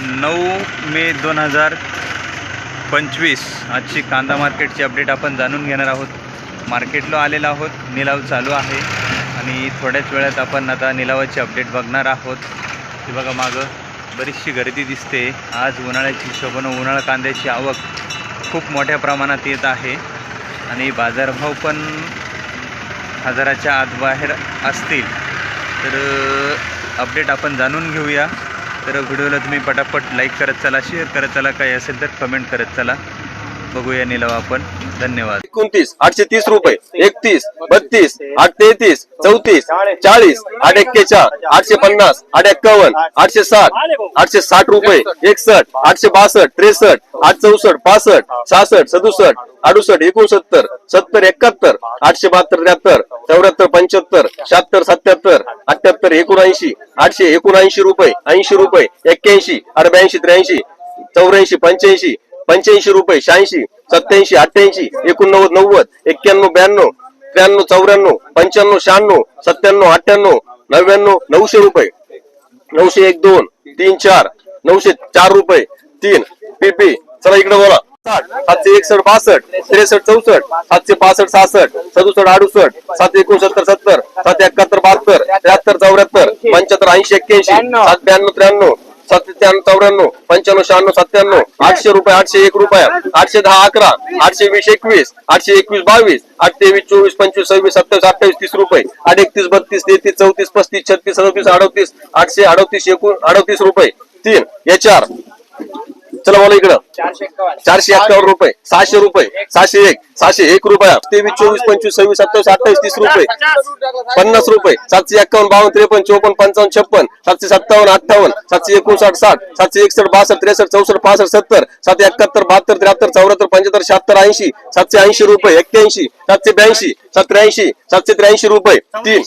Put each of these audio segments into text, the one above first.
नऊ मे दोन हजार पंचवीस. आजची कांदा मार्केटची अपडेट आपण जाणून घेणार आहोत. मार्केटला आलेलो आहोत. निलाव चालू आहे. आणि थोड्याच वेळात आपण आता निलावाची अपडेट बघणार आहोत. हे बघा मागं. बरीचशी गर्दी दिसते. आज उन्हाळ्याची हिशोबानं उन्हाळा कांद्याची आवक खूप मोठ्या प्रमाणात येत आहे. आणि बाजारभाव पण हजाराच्या आत बाहेर असतील. तर अपडेट आपण जाणून घेऊया. तर व्हिडिओला तुम्ही पटापट लाईक करत चला शेअर करत चला काही असेल तर कमेंट करत चला. बघूया निलाव आपण. धन्यवाद. एकोणतीस आठशे तीस रुपये एकतीस बत्तीस आठ तेहतीस चौतीस चाळीस आठ एक्केचाळ आठशे पन्नास आठ एक्कावन्न आठशे साठ आठशे साठ रुपये एकसष्ट आठशे बासष्ट त्रेसष्ट आठ चौसष्ट पासष्ट सहासष्ट सदुसष्ट अडुसष्ट एकोणसत्तर सत्तर एकाहत्तर आठशे बहात्तर त्र्याहत्तर चौऱ्याहत्तर पंच्याहत्तर शहात्तर सत्याहत्तर अठ्याहत्तर एकोणऐंशी आठशे एकोणऐंशी रुपये ऐंशी रुपये एक्क्याऐंशी अठ्याऐंशी त्र्याऐंशी चौऱ्याऐंशी पंच्याऐंशी पंच्याऐंशी रुपये शहाऐंशी सत्याऐंशी अठ्ठ्याऐंशी एकोणनव्वद नव्वद एक्क्याण्णव ब्याण्णव त्र्याण्णव चौऱ्याण्णव पंच्याण्णव शहाण्णव सत्त्याण्णव अठ्ठ्याण्णव नव्याण्णव नऊशे रुपये. नऊशे एक दोन तीन चार नऊशे चार रुपये. तीन पीपी चला इकडे बोला. सातशे एकसष्ट बासष्ट त्रेसष्ट चौसष्ट सातशे पासष्ट सहासष्ट सदुसष्ट अडुसष्ट सातशे एकोणसत्तर सत्तर सातशे एकाहत्तर बहात्तर त्र्याहत्तर चौऱ्याहत्तर पंच्याहत्तर ऐंशी एक्क्याऐंशी सात ब्याण्णव त्र्याण्णव सत्त्याण्णव चौऱ्याण्णव पंच्याण्णव शहाण्णव सत्त्याण्णव आठशे रुपये आठशे एक रुपया आठशे दहा अकरा आठशे वीस एकवीस आठशे एकवीस बावीस आठ तेवीस चोवीस पंचवीस सव्वीस सत्तावीस अठ्ठावीस तीस रुपये आठ एकतीस बत्तीस तेहतीस चौतीस पस्तीस छत्तीस सदतीस अडतीस आठशे अडतीस एकूण अडतीस रुपये. तीन एच आर. चला बोला इकडं. चारशे एक्कावन्न. रुपये. सहाशे रुपये. सहाशे एक. सहाशे एक रुपया. तेवीस चोवीस पंचवीस सव्वीस सत्तावीस अठ्ठावीस तीस रुपये. पन्नास रुपये सातशे. एक्कावन्न बावन्न त्रेपन्न चौपन्न पंचावन्न छप्पन. सातशे सत्तावन्न अठ्ठावन्न. सातशे एकोणसाठ साठ. सातशे एकसष्ट बासष्ट त्रेसष्ट चौसष्ट पासष्ट सत्तर. सातशे एकाहत्तर बहात्तर त्र्याहत्तर चौऱ्याहत्तर पंच्याहत्तर शहात्तर ऐंशी. सातशे ऐंशी रुपये. एक्क्याऐंशी. सातशे ब्याऐंशी. सत्र्याऐंशी सातशे त्र्याऐंशी रुपये. तीन.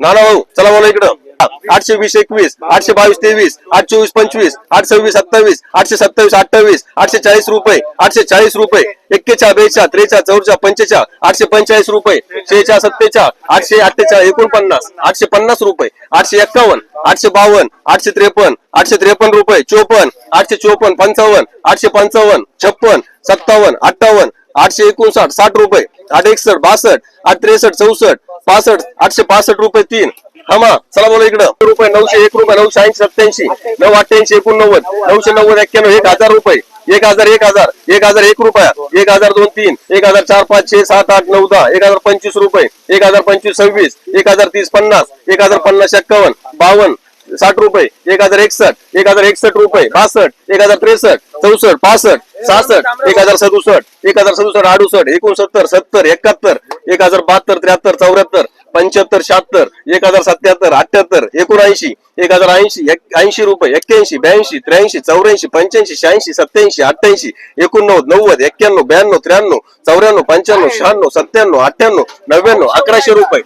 नाना भाऊ चला बोला इकडं. आठशे वीस एकवीस आठशे बावीस तेवीस आठ चोवीस पंचवीस आठ सव्वीस सत्तावीस आठशे सत्तावीस अठ्ठावीस आठशे चाळीस रुपये आठशे चाळीस रुपये एक्केच्या बेच्या त्रेचाळ चौचा पंचेचाळ आठशे पंचेचाळीस रुपये शेच्या सत्तेचाळ आठशे अठ्ठेचाळीस एकोणपन्नास आठशे पन्नास रुपये आठशे एक्कावन्न आठशे बावन्न आठशे त्रेपन्न आठशे त्रेपन्न रुपये चोपन्न आठशे चोपन्न पंचावन्न आठशे पंचावन्न छप्पन सत्तावन्न अठ्ठावन्न आठशे एकोणसाठ साठ रुपये आठ एकसष्ट बासष्ट आठ त्रेसष्ट चौसष्ट पासष्ट आठशे पासष्ट रुपये तीन हमा चला बोला इकडं. रुपये नऊशे एक रुपये नऊशे ऐंशी सत्याऐंशी नऊ अठ्ठ्याऐंशी एकोणनव्वद नऊशे नव्वद एक्क्याण्णव एक हजार रुपये. एक हजार एक हजार एक हजार एक रुपया एक हजार दोन तीन एक हजार चार पाच छे सात आठ नऊ दहा एक हजार पंचवीस रुपये एक हजार पंचवीस सव्वीस एक हजार तीस पन्नास एक हजार पन्नास एक्कावन्न बावन्न साठ रुपये एक हजार एकसष्ट एक हजार एकसष्ट रुपये बासष्ट एक हजार त्रेसष्ट चौसष्ट पासष्ट सहासष्ट एक हजार सदुसष्ट एक हजार सदुसष्ट अडुसष्ट एकोणसत्तर सत्तर एकाहत्तर एक हजार बहात्तर त्र्याहत्तर चौऱ्याहत्तर पंच्याहत्तर शहात्तर एक हजार सत्याहत्तर अठ्याहत्तर एकोणऐंशी एक हजार ऐंशी ऐंशी रुपये एक्क्याऐंशी ब्याऐंशी त्र्याऐंशी चौऱ्याऐंशी पंच्याऐंशी शहाऐंशी सत्याऐंशी अठ्ठ्याऐंशी एकोणनव्वद नव्वद एक्क्याण्णव ब्याण्णव त्र्याण्णव चौऱ्याण्णव पंच्याण्णव शहाण्णव सत्त्याण्णव अठ्ठ्याण्णव नव्याण्णव अकराशे रुपये.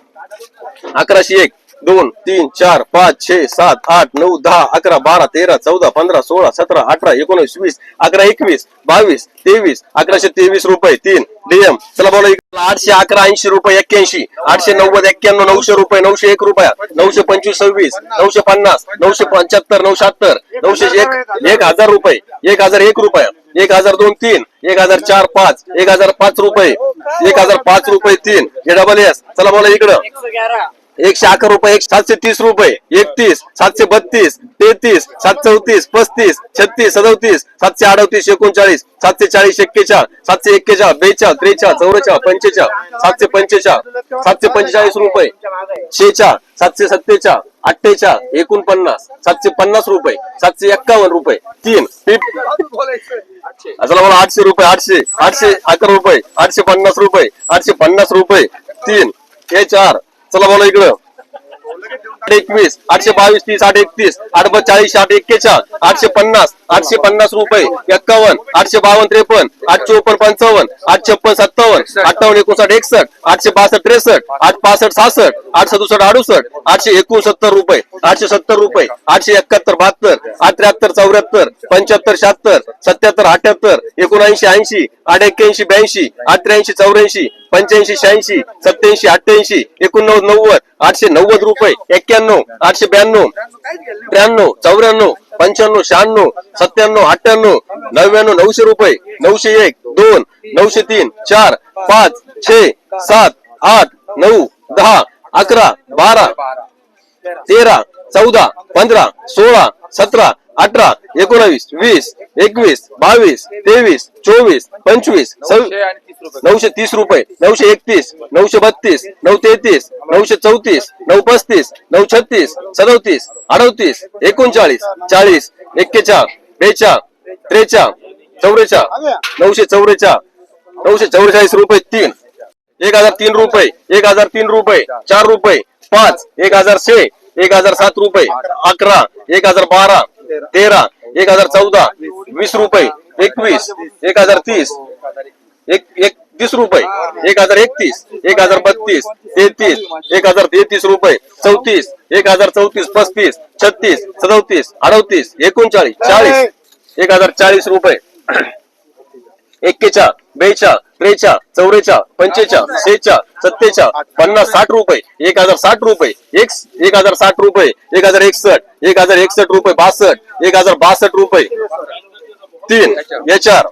अकराशे एक. दोन तीन चार पाच छे सात आठ नऊ दहा अकरा बारा तेरा चौदा पंधरा सोळा सतरा अठरा एकोणीस वीस अकरा एकवीस बावीस तेवीस अकराशे तेवीस रुपये तीन. डीएम चला बोला इकडं. आठशे अकरा ऐंशी रुपये एक्क्याऐंशी. आठशे नव्वद एक्क्याण्णव नऊशे रुपये नऊशे एक रुपया. नऊशे पंचवीस सव्वीस नऊशे पन्नास नऊशे पंच्याहत्तर नऊशे अत्तर नऊशे एक एक हजार रुपये एक हजार एक रुपया एक हजार दोन तीन एक हजार चार पाच एक हजार पाच रुपये एक हजार पाच रुपये तीन. हे डबल एस चला बोला इकडं. एकशे अकरा रुपये एक सातशे तीस रुपये एकतीस सातशे बत्तीस तेहतीस सात चौतीस पस्तीस छत्तीस सदोतीस सातशे अडतीस एकोणचाळीस सातशे चाळीस एक्केचाळ सातशे एक्केचाळ बेचाळ त्रेचाळ चौवेचाळ पंचेचाळ सातशे पंचेचाळ सातशे पंचेचाळीस रुपये शेचाळ सातशे सत्तेचाळ अठ्ठेचाळ एकोणपन्नास सातशे पन्नास रुपये सातशे एक्कावन्न रुपये तीन चला मला आठशे रुपये आठशे आठशे अकरा रुपये आठशे पन्नास रुपये आठशे पन्नास रुपये तीन हे चार चला बोला इकडं. एकवीस आठशे बावीस तीस आठ एकतीस आठ चाळीस आठ एक्केचाळ आठशे पन्नास आठशे पन्नास रुपये एक्कावन्न आठशे बावन्न त्रेपन्न आठ चोपन्न पंचावन्न आठ छप्पन सत्तावन्न अठ्ठावन्न एकोणसाठ एकसष्ट आठशे बासष्ट त्रेसष्ट आठ पासष्ट सहासष्ट आठ सदुसष्ट अडुसष्ट आठशे एकोणसत्तर रुपये आठशे सत्तर रुपये आठशे एकाहत्तर बहात्तर आठ त्र्याहत्तर चौऱ्याहत्तर पंच्याहत्तर शहात्तर सत्याहत्तर अठ्याहत्तर एकोणऐंशी ऐंशी आठ एक्क्याऐंशी ब्याऐंशी आठ त्र्याऐंशी चौऱ्याऐंशी पंच्याऐंशी शहाऐंशी सत्याऐंशी अठ्ठ्याऐंशी एकोणनव्वद नव्वद आठशे नव्वद रुपये. एक्क्याण्णव आठशे ब्याण्णव त्र्याण्णव चौऱ्याण्णव पंच्याण्णव शहाण्णव सत्त्याण्णव अठ्ठ्याण्णव नव्याण्णव नऊशे रुपये नऊशे एक दोन नऊशे तीन चार पाच छे सात आठ नऊ दहा अकरा बारा तेरा चौदा पंधरा सोळा सतरा अठरा एकोणावीस वीस एकवीस बावीस तेवीस चोवीस पंचवीस सव्वीस नऊशे तीस रुपये नऊशे एकतीस नऊशे बत्तीस नऊ तेहतीस नऊशे चौतीस नऊ पस्तीस नऊ छत्तीस सदोतीस अडोतीस एकोणचाळीस चाळीस एक्केचाळ बेचाळ त्रेचाळ चौरेचाळ नऊशे चौरेचाळ नऊशे चौवेचाळीस रुपये तीन. एक हजार तीन रुपये एक हजार तीन रुपये चार रुपये पाच एक हजार छे एक हजार सात रुपये अकरा एक हजार बारा तेरा एक हजार चौदा वीस रुपये एकवीस एक हजार तीस एक एक तीस रुपये एक हजार एकतीस एक हजार बत्तीस तेहतीस एक हजार तेहतीस रुपये चौतीस एक हजार चौतीस पस्तीस छत्तीस सदतीस अडोतीस एकोणचाळीस चाळीस एक हजार चाळीस रुपये एक्केचाळ बेचा त्रेचाळ चौरेचा पंचेचाळ सेचाळ सत्तेचाळ पन्नास साठ रुपये एक हजार साठ रुपये एक एक हजार साठ रुपये एक हजार एकसष्ट एक हजार एकसष्ट रुपये बासष्ट एक हजार बासष्ट रुपये तीन या चार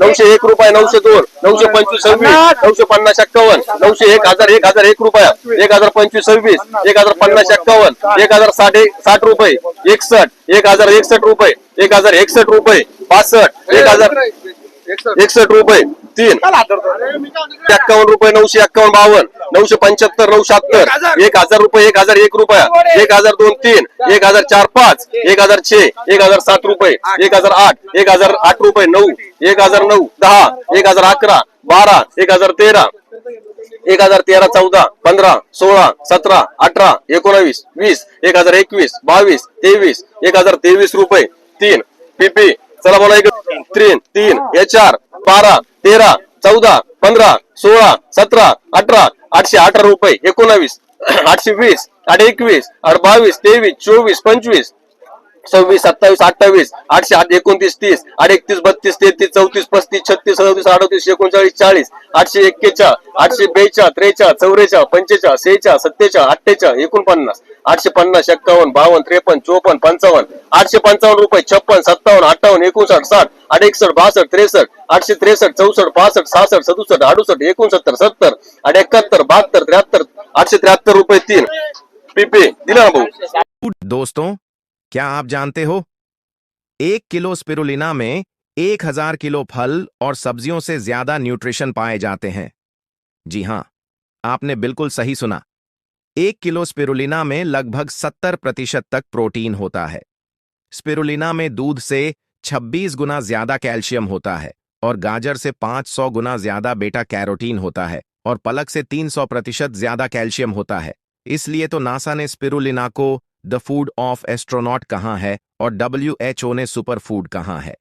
नऊशे एक रुपये नऊशे दोन नऊशे पंचवीस सव्वीस नऊशे पन्नास एक्कावन्न नऊशे एक हजार एक हजार एक रुपया एक हजार पंचवीस सव्वीस एक हजार पन्नास एक्कावन्न एक हजार साठ साठ रुपये एकसठ एक हजार एकसष्ट रुपये एक हजार एकसष्ट रुपये पासष्ट एक हजार एकसष्ट रुपये तीन एक्कावन्न रुपये नऊशे एक्कावन्न बावन्न नऊशे पंच्याहत्तर नऊ शहात्तर एक हजार रुपये एक हजार एक रुपया एक हजार दोन तीन एक हजार चार पाच एक हजार छे एक हजार सात रुपये एक हजार आठ एक हजार आठ रुपये नऊ एक हजार नऊ दहा एक हजार अकरा बारा एक हजार तेरा एक हजार तेरा चौदा पंधरा सोळा सतरा अठरा एकोणावीस वीस एक हजार एकवीस बावीस तेवीस एक हजार तेवीस रुपये तीन पीपी चला बोला एक तीन तीन हे चार बारा तेरा चौदा पंधरा सोळा सतरा अठरा आठशे अठरा रुपये एकोणावीस आठशे वीस आठ एकवीस आठ बावीस तेवीस चोवीस पंचवीस सव्वीस सत्तावीस अठ्ठावीस आठशे आठ एकोणतीस तीस आठ एकतीस बत्तीस तेहतीस चौतीस पस्तीस छत्तीस सदतीस अडतीस एकोणचाळीस चाळीस आठशे एक्केचाळ आठशे बेचाळ त्रेचाळ चौरेचाळ पंचेचाळ सेचाळ सत्तेचाळ अठ्ठेचाळ एकोणपन्नास आठशे पन्नास एक्कावन्न बावन्न त्रेपन्न चोपन्न पंचावन्न आठशे पंचावन्न रुपये छप्पन सत्तावन्न अठ्ठावन्न एकोणसाठ साठ आठ एकसष्ट बासष्ट त्रेसष्ट आठशे त्रेसष्ट चौसष्ट पासष्ट सहासष्ट सदुसष्ट अडुसष्ट एकोणसत्तर सत्तर आठ एकाहत्तर बहात्तर त्र्याहत्तर आठशे त्र्याहत्तर रुपये तीन. पीपी दिला ना भाऊ. दोस्तों क्या आप जानते हो? एक किलो स्पिरुलिना में एक हज़ार किलो फल और सब्जियों से ज़्यादा न्यूट्रिशन पाए जाते हैं। जी हाँ, आपने बिल्कुल सही सुना। एक किलो स्पिरुलिना में लगभग सत्तर प्रतिशत तक प्रोटीन होता है। स्पिरुलिना में दूध से 26 गुना ज़्यादा कैल्शियम होता है और गाजर से 500 गुना ज़्यादा बेटा कैरोटीन होता है और पलक से 300 प्रतिशत ज़्यादा कैल्शियम होता है। इसलिए तो नासा ने स्पिरुलिना को द फूड ऑफ एस्ट्रोनॉट कहाँ है और डब्ल्यू ने सुपर फूड कहाँ है?